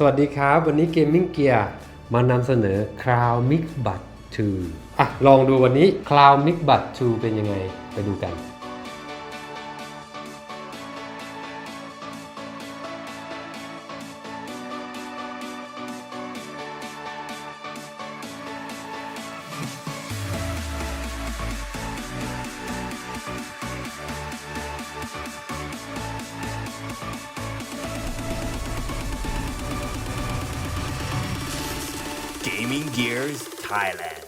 สวัสดีครับ วันนี้เกมมิ่งเกียร์มานำเสนอ Cloud Mix Bud 2อะ ลองดูวันนี้ Cloud Mix Bud 2 เป็นยังไง ไปดูกัน Gaming Gears Thailand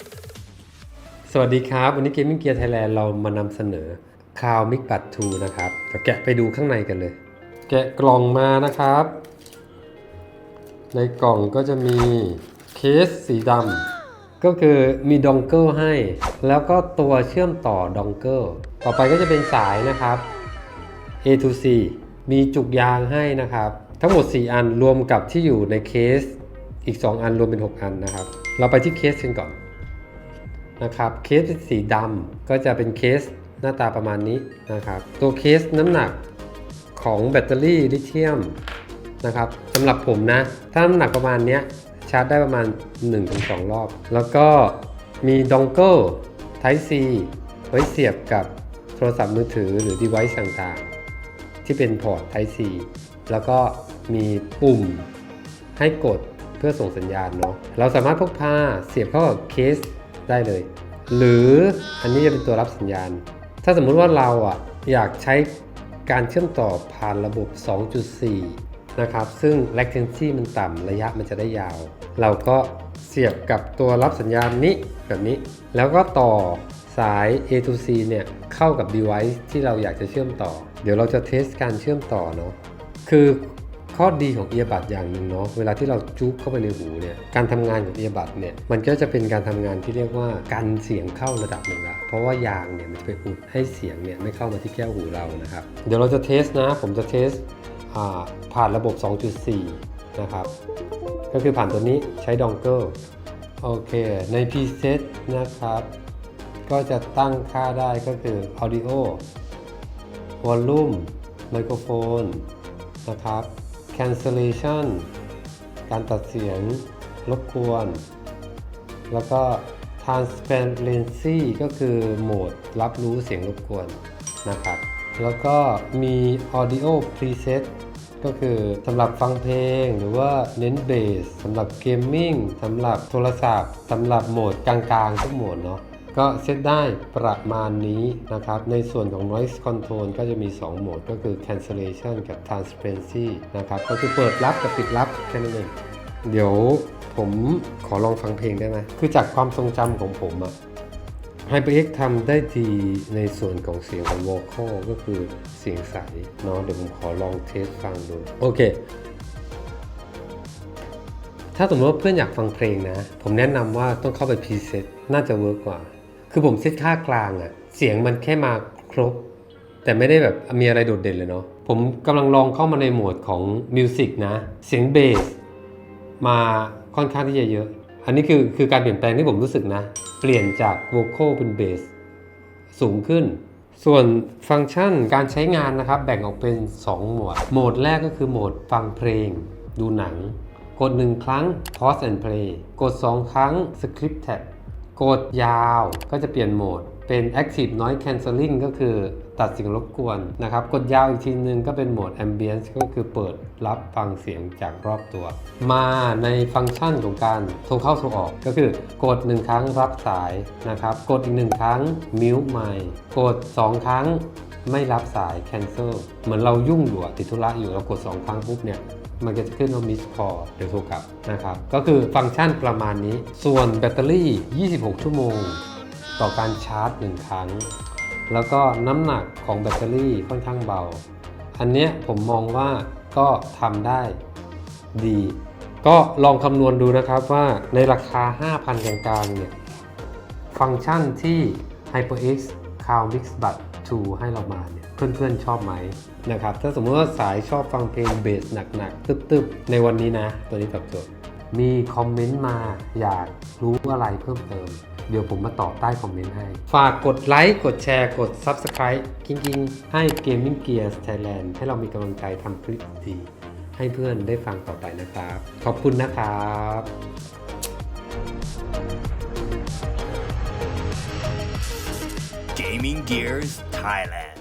สวัสดีครับ วันนี้ Gaming Gear Thailand เรามานำเสนอ Cloud Mix Bud 2นะครับเดี๋ยวแกะไปดูข้างในกันเลย แกะกล่องมานะครับ ในกล่องก็จะมีเคสสีดำก็คือมีดองเกิลให้ แล้วก็ตัวเชื่อมต่อดองเกิลต่อไปก็จะเป็นสายนะครับ A to C มีจุกยางให้นะครับ ทั้งหมด 4 อันรวมกับที่อยู่ในเคส อีก 2 อันรวมเป็น 6 อันนะครับ เราไปที่เคสกันก่อนนะครับเคสสีดำก็จะเป็นเคสหน้าตาประมาณนี้นะครับตัวเคสน้ำหนักของแบตเตอรี่ลิเธียมนะครับสำหรับผมนะ ถ้าน้ำหนักประมาณนี้ชาร์จได้ประมาณ 1-2 รอบ แล้วก็มีดองเกิล Type C ไว้เสียบกับโทรศัพท์มือถือหรือ device ต่างๆ ที่เป็นพอร์ต Type C แล้วก็มีปุ่มให้กด เพื่อส่งสัญญาณเนาะเราสามารถพกพาเสียบเข้ากับเคสได้เลย หรืออันนี้จะเป็นตัวรับสัญญาณ ถ้าสมมุติว่าเราอะอยากใช้การเชื่อมต่อผ่านระบบ 2.4 นะครับ ซึ่ง latency มันต่ำระยะมันจะได้ยาว เราก็เสียบกับตัวรับสัญญาณนี้แบบนี้ แล้วก็ต่อสาย A to C เนี่ยเข้ากับ device ที่เราอยากจะเชื่อมต่อ เดี๋ยวเราจะเทสการเชื่อมต่อเนาะ คือ ข้อดีของเอียบัดอย่างหนึ่งเนาะเวลาที่เราจุ๊บเข้าไปในหูเนี่ยการทำงานของเอียบัดเนี่ยมันก็จะเป็นการทำงานที่เรียกว่ากันเสียงเข้าระดับหนึ่งละเพราะว่ายางเนี่ยมันจะไปอุดให้เสียงเนี่ยไม่เข้ามาที่แก้วหูเรานะครับเดี๋ยวเราจะเทสนะ ผมจะเทสผ่านระบบ 2.4 นะครับ ก็คือผ่านตัวนี้ใช้ดองเกิลโอเค ใน preset นะครับ ก็จะตั้งค่าได้ก็คือ audio volume ไมโครโฟนนะครับ cancellation การตัดเสียงรบกวน แล้วก็ transparency ก็คือโหมดรับรู้เสียงรบกวนนะครับ แล้วก็มี audio preset ก็คือสำหรับฟังเพลงหรือว่าเน้นเบสสำหรับเกมมิ่งสำหรับโทรศัพท์สำหรับโหมดกลางๆทุกโหมดเนาะ ก็เซตได้ประมาณนี้นะครับ ในส่วนของ noise control ก็จะมี 2 โหมดก็คือ cancellation กับ transparency นะครับ ก็คือเปิดรับกับปิดรับแค่นั้นเอง เดี๋ยวผมขอลองฟังเพลงได้ไหม คือจากความทรงจำของผมอะ HyperX ทำได้ดีในส่วนของเสียงของ vocal ก็คือเสียงใสเนาะเดี๋ยวผมขอลองเทสฟังดู โอเคถ้าสมมติว่าเพื่อนอยากฟังเพลงนะ ผมแนะนำว่าต้องเข้าไปพรีเซตน่าจะเวิร์กกว่า คือผมเซตค่ากลางอะเสียงมันแค่มาครบ แต่ไม่ได้แบบมีอะไรโดดเด่นเลยเนาะผมกำลังลองเข้ามาในโหมดของมิวสิกนะ เสียงเบสมาค่อนข้างที่จะเยอะ อันนี้คือคือการเปลี่ยนแปลงที่ผมรู้สึกนะ เปลี่ยนจากโวคอลเป็นเบสสูงขึ้น ส่วนฟังก์ชันการใช้งานนะครับ แบ่งออกเป็น 2 โหมด โหมดแรกก็คือโหมดฟังเพลง ดูหนัง กด 1 ครั้ง pause and play กด 2 ครั้ง script tab กดยาวก็จะเปลี่ยนโหมด เป็น active noise cancelling ก็คือตัดเสียงรบกวนนะครับ กดยาวอีกทีนึงก็เป็นโหมด ambience ก็คือเปิดรับฟังเสียงจากรอบตัว มาในฟังก์ชันของการโทรเข้าโทรออกก็คือกด 1 ครั้งรับสายนะครับ กดอีก 1 ครั้ง mute mic กด 2 ครั้ง ไม่รับสาย cancel เหมือนเรายุ่งอยู่ติดธุระอยู่เรากด 2 ครั้งปุ๊บเนี่ยมันก็จะขึ้นว่า miss call เดี๋ยวโทรกลับนะครับ ก็คือฟังก์ชันประมาณนี้ ส่วนแบตเตอรี่ 26 ชั่วโมง ต่อการชาร์จ 1 ครั้ง แล้วก็น้ำหนักของแบตเตอรี่ค่อนข้างเบา อันเนี้ยผมมองว่าก็ทำได้ดี ก็ลองคำนวณดูนะครับว่าในราคา 5,000กลางๆเนี่ย ฟังก์ชันที่ HyperX Cloud Mix Bud 2ให้เรามาเนี่ยเพื่อนๆชอบไหมนะครับถ้าสมมติว่าสายชอบฟังเพลงเบสหนักๆตึ๊บๆ ในวันนี้นะ ตัวนี้ตอบโจทย์มีคอมเมนต์มาอยากรู้อะไรเพิ่มเติม เดี๋ยวผมมาตอบใต้คอมเมนต์ให้ ฝากกดไลค์กดแชร์กด Subscribe กิ้งๆ ให้ Gaming Gears Thailand ให้เรามีกำลังใจทำคลิปดีให้เพื่อนได้ฟังต่อไปนะครับ ขอบคุณนะครับ Gaming Gears Thailand.